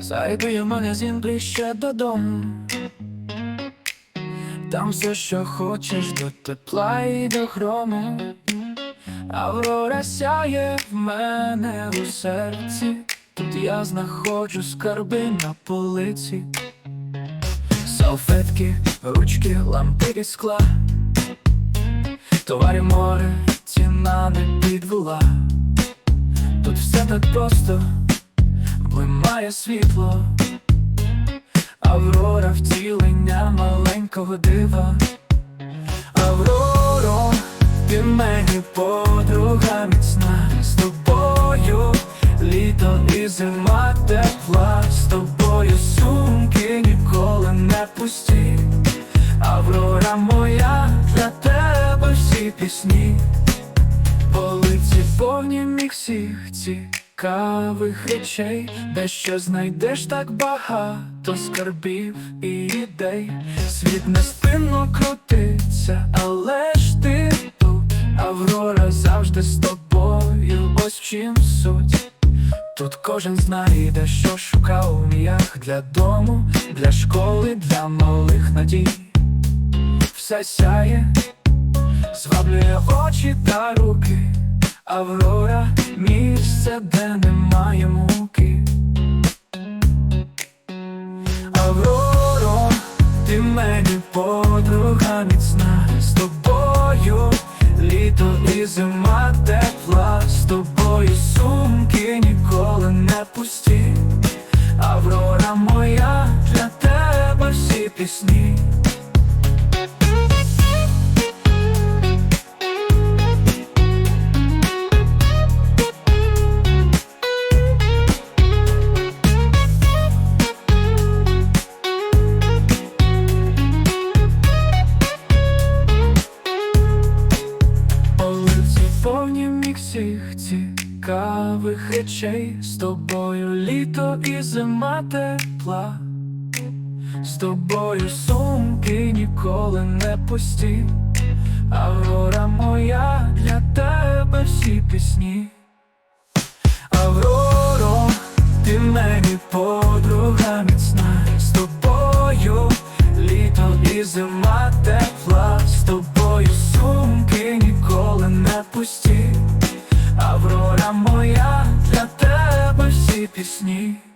Зайду я в магазин ближче додому. Там все, що хочеш, до тепла і до хрому. Аврора сяє в мене у серці. Тут я знаходжу скарби на полиці. Салфетки, ручки, лампи з скла. Товарі море, ціна не підвела. Тут все так просто, блимає світло. Аврора втілення маленького дива. Авроро, ти мені подруга міцна з тобою літо і зима тепла, з тобою сумки ніколи не пусті. Аврора моя, для тебе всі пісні. Полиці повні міксів цікавих речей, де що знайдеш так багато скарбів і ідей. Світ нестинно крутиться, але ж ти тут, Аврора завжди з тобою, ось в чим суть. Тут кожен знайде, що шукав у міях для дому, для школи, для малих надій. Все сяє, зваблює очі та руки, Аврора місце, де немає муки. Авроро, ти мені подруга міцна з тобою літо і зима тепла, з тобою сумки ніколи не пусті. Аврора моя, для тебе всі пісні. Повні міксів цікавих речей. З тобою літо і зима тепла. З тобою сумки ніколи не пусті. Аврора моя, для тебе всі пісні. Авроро, ти мені подруга міцна. З тобою літо і зима тепла, з тобою сумки ніколи не пусті. Аврора